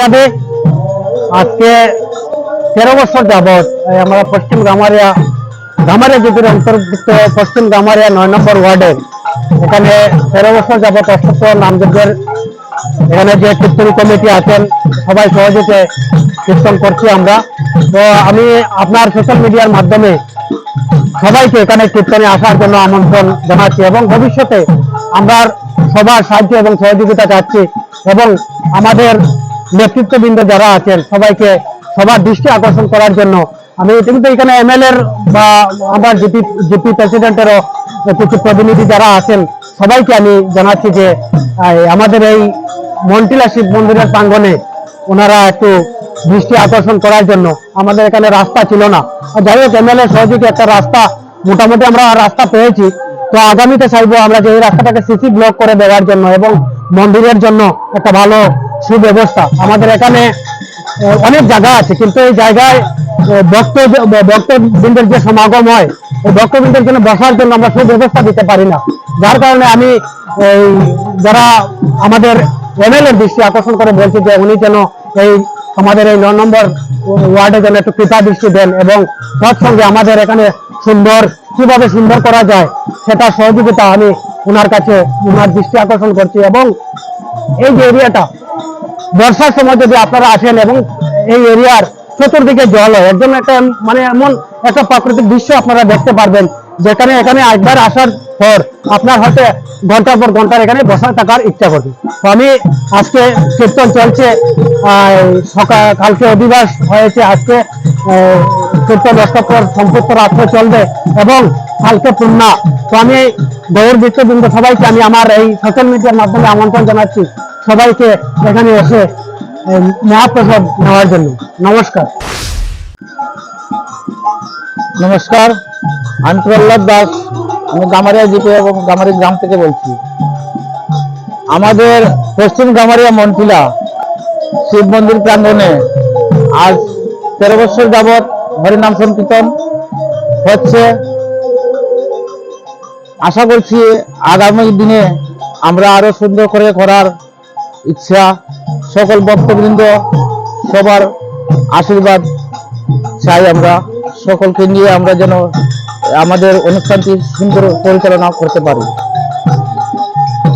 রাধে আজকে তেরো বছর যাবৎ আমরা পশ্চিম গামারিয়া গামারিয়া জেপির অন্তর্ভুক্ত, পশ্চিম গামারিয়া নয় নম্বর ওয়ার্ডের এখানে তেরো বছর যাবৎ অসত্য নামযজ্ঞের, এখানে যে কীর্তনী কমিটি আছেন, সবাই সহযোগে কীর্তন করছি আমরা। তো আমি আপনার সোশ্যাল মিডিয়ার মাধ্যমে সবাইকে এখানে কীর্তনে আসার জন্য আমন্ত্রণ জানাচ্ছি এবং ভবিষ্যতে আমরা সবার সাহায্য এবং সহযোগিতা চাচ্ছি এবং আমাদের নেতৃত্ববৃন্দ যারা আছেন, সবাইকে সবার দৃষ্টি আকর্ষণ করার জন্য আমি কিন্তু এখানে এমএলএ এর বা আমার জিপি জিপি প্রেসিডেন্টেরও কিছু প্রতিনিধি যারা আছেন, সবাইকে আমি জানাচ্ছি যে আমাদের এই মন্টিলা শিব মন্দিরের প্রাঙ্গনে ওনারা একটু দৃষ্টি আকর্ষণ করার জন্য আমাদের এখানে রাস্তা ছিল না। যাই হোক এমএলএ সহযোগী একটা রাস্তা, মোটামুটি আমরা রাস্তা পেয়েছি। তো আগামীতে চাইব আমরা যে এই রাস্তাটাকে সিসি ব্লক করে দেওয়ার জন্য এবং মন্দিরের জন্য একটা ভালো সুব্যবস্থা। আমাদের এখানে অনেক জায়গা আছে, কিন্তু এই জায়গায় ভক্ত ভক্তবৃন্দের যে সমাগম হয়, এই ভক্তবৃন্দের জন্য বসার জন্য আমরা সুব্যবস্থা দিতে পারি না। যার কারণে আমি যারা আমাদের এমএলএর দৃষ্টি আকর্ষণ করে বলছি যে উনি যেন এই, আমাদের এই ন নম্বর ওয়ার্ডে যেন একটু কৃপা দৃষ্টি দেন এবং তৎসঙ্গে আমাদের এখানে সুন্দর, কীভাবে সুন্দর করা যায়, সেটা সহযোগিতা আমি ওনার কাছে ওনার দৃষ্টি আকর্ষণ করছি এবং এই যে এরিয়াটা বর্ষার সময় যদি আপনারা আসেন এবং এই এরিয়ার চতুর্দিকে জল হয় একদম একটা মানে এমন একটা প্রাকৃতিক দৃশ্য আপনারা দেখতে পারবেন, যেখানে এখানে একবার আসার পর আপনার হয়তো ঘণ্টার পর ঘণ্টার এখানে বসা থাকার ইচ্ছা করবে। তো আমি আজকে কীর্তন চলছে সকাল, কালকে অধিবাস হয়েছে, আজকে কীর্তন অষ্টপর সম্পূর্ণ রাত্রে চলবে এবং কালকে পূর্ণা। তো আমি গৌর বৃত্তবৃন্দ সবাইকে আমি আমার এই সোশ্যাল মিডিয়ার মাধ্যমে আমন্ত্রণ জানাচ্ছি। সবাইকে এখানে এসে মহাপ্রসাদ নেওয়ার জন্য। নমস্কার। নমস্কার, আমি প্রহ্লাদ দাস, আমি গামারিয়া জিপে এবং গামারি গ্রাম থেকে বলছি। আমাদের পশ্চিম গামারিয়া মন্টিলা শিব মন্দির প্রাঙ্গনে আজ তেরো বছর যাবৎ হরিনাম সংকীর্তন হচ্ছে। আশা করছি আগামী দিনে আমরা আরও সুন্দর করে করার ইচ্ছা, সকল ভক্তবৃন্দ, সবার আশীর্বাদ চাই আমরা। সকলকে নিয়ে আমরা যেন আমাদের অনুষ্ঠানটি সুন্দর পরিচালনা করতে পারি।